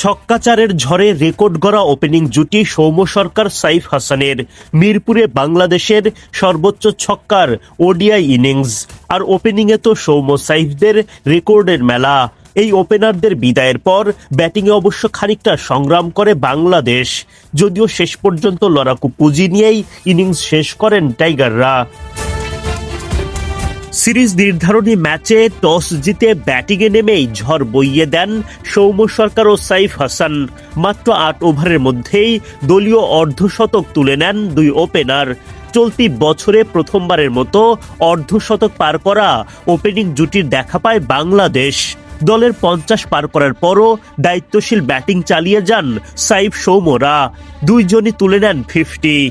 ছক্কাচারের ঝড়ে রেকর্ড গড়া ওপেনিং জুটি সৌম্য সরকার, সাইফ হাসানের। মিরপুরে বাংলাদেশের সর্বোচ্চ ছক্কার ওডিআই ইনিংস। আর ওপেনিংয়ে তো সৌম্য সাইফদের রেকর্ডের মেলা। এই ওপেনারদের বিদায়ের পর ব্যাটিংয়ে অবশ্য খানিকটা সংগ্রাম করে বাংলাদেশ। যদিও শেষ পর্যন্ত লড়াকু পুঁজি নিয়েই ইনিংস শেষ করেন টাইগাররা। সিরিজ নির্ধারণী ম্যাচে টস জিতে ব্যাটিংয়ে নেমেই ঝড় বইয়ে দেন সৌম্য সরকার ও সাইফ হাসান। মাত্র আট ওভারের মধ্যেই দলীয় অর্ধশতক তুলে নেন দুই ওপেনার। চলতি বছরে প্রথমবারের মতো অর্ধশতক পার করা ওপেনিং জুটির দেখা পায় বাংলাদেশ। দলের পঞ্চাশ পার করার পরও দায়িত্বশীল ব্যাটিং চালিয়ে যান সাইফ সৌম্যরা। দুইজনই তুলে নেন ফিফটি।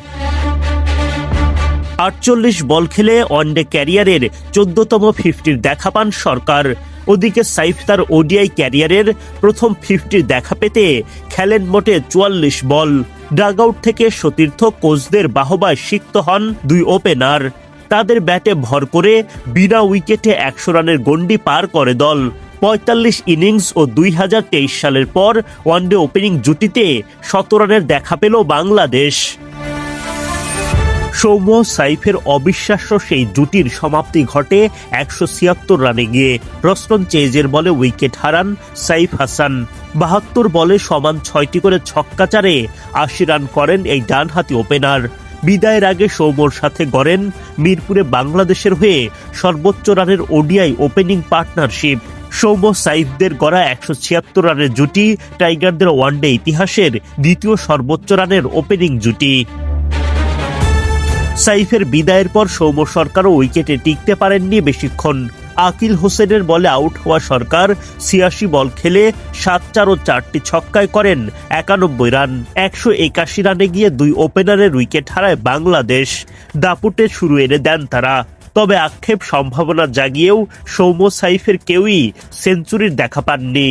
আটচল্লিশ বল খেলে ওয়ানডে ক্যারিয়ারের চোদ্দতম ফিফটির দেখা পান সরকার। ওদিকে সাইফ তার ওডিআই ক্যারিয়ারের প্রথম ফিফটির দেখা পেতে খেলেন মোটে চুয়াল্লিশ বল। ডাগ আউট থেকে সতীর্থ কোচদের বাহবায় সিক্ত হন দুই ওপেনার। তাদের ব্যাটে ভর করে বিনা উইকেটে একশো রানের গন্ডি পার করে দল। পঁয়তাল্লিশ ইনিংস ও দুই হাজার তেইশ সালের পর ওয়ানডে ওপেনিং জুটিতে শত রানের দেখা পেল বাংলাদেশ। সৌম্য সাইফের অবিশ্বাস্য সেই জুটির সমাপ্তি ঘটে একশো ছিয়াত্তর রানে গিয়ে। রস্টন চেজের বলে উইকেট হারান সাইফ হাসান। বাহাত্তর বলে সমান ছয়টি করে ছক্কাচারে আশি রান করেন এই ডানহাতি ওপেনার। বিদায়ের আগে সৌম্যর সাথে গড়েন মিরপুরে বাংলাদেশের হয়ে সর্বোচ্চ রানের ওডিআই ওপেনিং পার্টনারশিপ। সৌম্য সাইফদের গড়া একশো ছিয়াত্তর রানের জুটি, টাইগারদের ওয়ানডে ইতিহাসের দ্বিতীয় সর্বোচ্চ রানের ওপেনিং জুটি। সাইফের বিদায়ের পর সৌম্য সরকারও উইকেটে টিকতে পারেননি বেশিক্ষণ। আকিল হোসেনের বলে আউট হওয়া সরকার ছিয়াশি বল খেলে সাত চার ও চারটি ছক্কায় করেন একানব্বই রান। একশো একাশি রানে গিয়ে দুই ওপেনারের উইকেট হারায় বাংলাদেশ। দাপুটে শুরু এনে দেন তারা। তবে আক্ষেপ সম্ভাবনা জাগিয়েও সৌম্য সাইফের কেউই সেঞ্চুরির দেখা পাননি।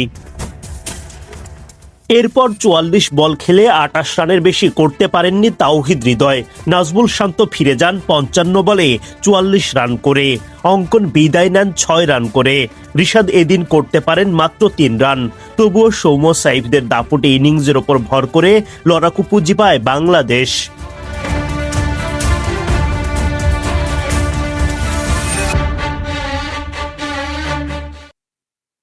এরপর চুয়াল্লিশ বল খেলে আটাশ রানের বেশি করতে পারেননি তাওহিদ হৃদয়। নাজমুল শান্ত ফিরে যান পঞ্চান্ন বলে চুয়াল্লিশ রান করে। অঙ্কন বিদায় নেন ছয় রান করে। ঋষাদ এদিন করতে পারেন মাত্র তিন রান। তবুও সৌম্য সাইফদের দাপুটে ইনিংসের ওপর ভর করে লড়াকু পুঁজি পায় বাংলাদেশ।